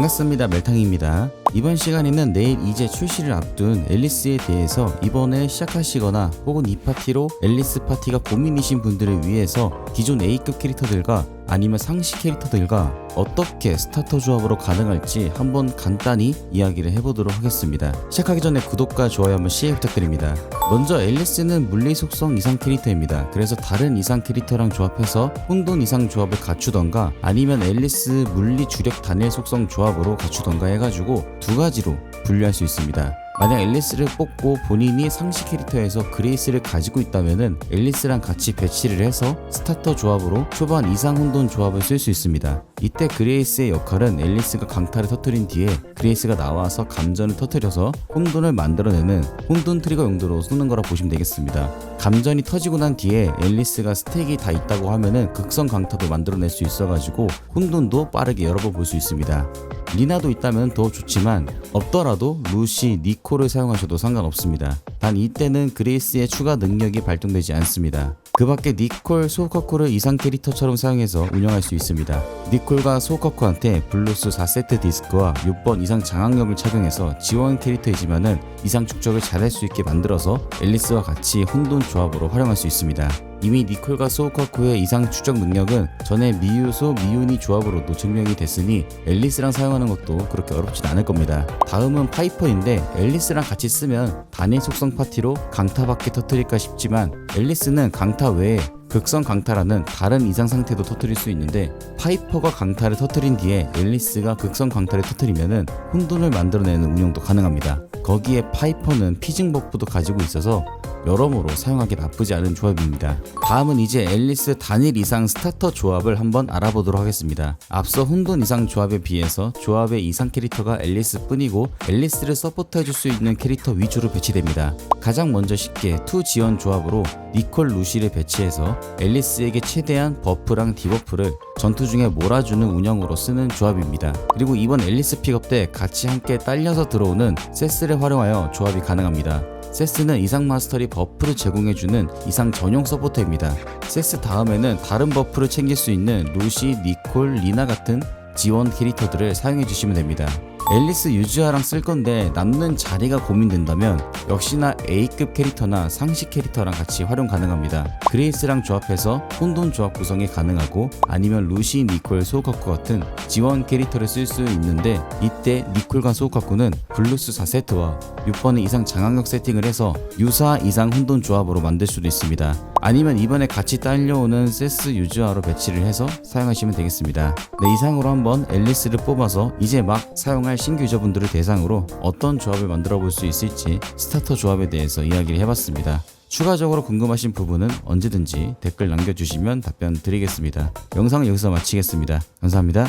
반갑습니다 멜탕입니다. 이번 시간에는 내일 이제 출시를 앞둔 앨리스에 대해서 이번에 시작하시거나 혹은 이 파티로 앨리스 파티가 고민이신 분들을 위해서 기존 A급 캐릭터들과 아니면 상시 캐릭터들과 어떻게 스타터 조합으로 가능할지 한번 간단히 이야기를 해보도록 하겠습니다. 시작하기 전에 구독과 좋아요 한번 시해 부탁드립니다. 먼저 앨리스는 물리 속성 이상 캐릭터입니다. 그래서 다른 이상 캐릭터랑 조합해서 혼돈 이상 조합을 갖추던가 아니면 앨리스 물리 주력 단일 속성 조합으로 갖추던가 해가지고 두 가지로 분류할 수 있습니다. 만약 앨리스를 뽑고 본인이 상시 캐릭터에서 그레이스를 가지고 있다면은 앨리스랑 같이 배치를 해서 스타터 조합으로 초반 이상 혼돈 조합을 쓸 수 있습니다. 이때 그레이스의 역할은 앨리스가 강타를 터뜨린 뒤에 그레이스가 나와서 감전을 터뜨려서 혼돈을 만들어내는 혼돈 트리거 용도로 쓰는 거라 보시면 되겠습니다. 감전이 터지고 난 뒤에 앨리스가 스택이 다 있다고 하면은 극성 강타도 만들어낼 수 있어가지고 혼돈도 빠르게 여러 번볼수 있습니다. 리나도 있다면 더 좋지만 없더라도 루시, 니코를 사용하셔도 상관없습니다. 단 이때는 그레이스의 추가 능력이 발동되지 않습니다. 그 밖에 니콜, 소커코를 이상 캐릭터처럼 사용해서 운영할 수 있습니다. 니콜과 소커코한테 블루스 4세트 디스크와 6번 이상 장악력을 착용해서 지원 캐릭터이지만은 이상 축적을 잘할 수 있게 만들어서 앨리스와 같이 혼돈 조합으로 활용할 수 있습니다. 이미 니콜과 소우커쿠의 이상 추적 능력은 전에 미유소 미유니 조합으로도 증명이 됐으니 앨리스랑 사용하는 것도 그렇게 어렵진 않을 겁니다. 다음은 파이퍼인데 앨리스랑 같이 쓰면 단일 속성 파티로 강타밖에 터뜨릴까 싶지만 앨리스는 강타 외에 극성 강타라는 다른 이상 상태도 터뜨릴 수 있는데 파이퍼가 강타를 터뜨린 뒤에 앨리스가 극성 강타를 터뜨리면은 혼돈을 만들어내는 운영도 가능합니다. 거기에 파이퍼는 피징 버프도 가지고 있어서 여러모로 사용하기 나쁘지 않은 조합입니다. 다음은 이제 앨리스 단일 이상 스타터 조합을 한번 알아보도록 하겠습니다. 앞서 혼돈 이상 조합에 비해서 조합의 이상 캐릭터가 앨리스 뿐이고 앨리스를 서포트해줄 수 있는 캐릭터 위주로 배치됩니다. 가장 먼저 쉽게 투 지원 조합으로 니콜 루시를 배치해서 앨리스에게 최대한 버프랑 디버프를 전투 중에 몰아주는 운영으로 쓰는 조합입니다. 그리고 이번 앨리스 픽업 때 같이 함께 딸려서 들어오는 세스를 활용하여 조합이 가능합니다. 세스는 이상 마스터리 버프를 제공해주는 이상 전용 서포터입니다. 세스 다음에는 다른 버프를 챙길 수 있는 루시, 니콜, 리나 같은 지원 캐릭터들을 사용해주시면 됩니다. 앨리스 유즈아랑 쓸 건데 남는 자리가 고민된다면 역시나 A급 캐릭터나 상시 캐릭터랑 같이 활용 가능합니다. 그레이스랑 조합해서 혼돈 조합 구성이 가능하고 아니면 루시, 니콜, 소우카쿠 같은 지원 캐릭터를 쓸 수 있는데 이때 니콜과 소우카쿠는 블루스 4세트와 6번의 이상 장악력 세팅을 해서 유사 이상 혼돈 조합으로 만들 수도 있습니다. 아니면 이번에 같이 딸려오는 세스 유즈아로 배치를 해서 사용하시면 되겠습니다. 네, 이상으로 한번 앨리스를 뽑아서 이제 막 사용할 신규 유저분들을 대상으로 어떤 조합을 만들어 볼 수 있을지 스타터 조합에 대해서 이야기를 해봤습니다. 추가적으로 궁금하신 부분은 언제든지 댓글 남겨주시면 답변 드리겠습니다. 영상은 여기서 마치겠습니다. 감사합니다.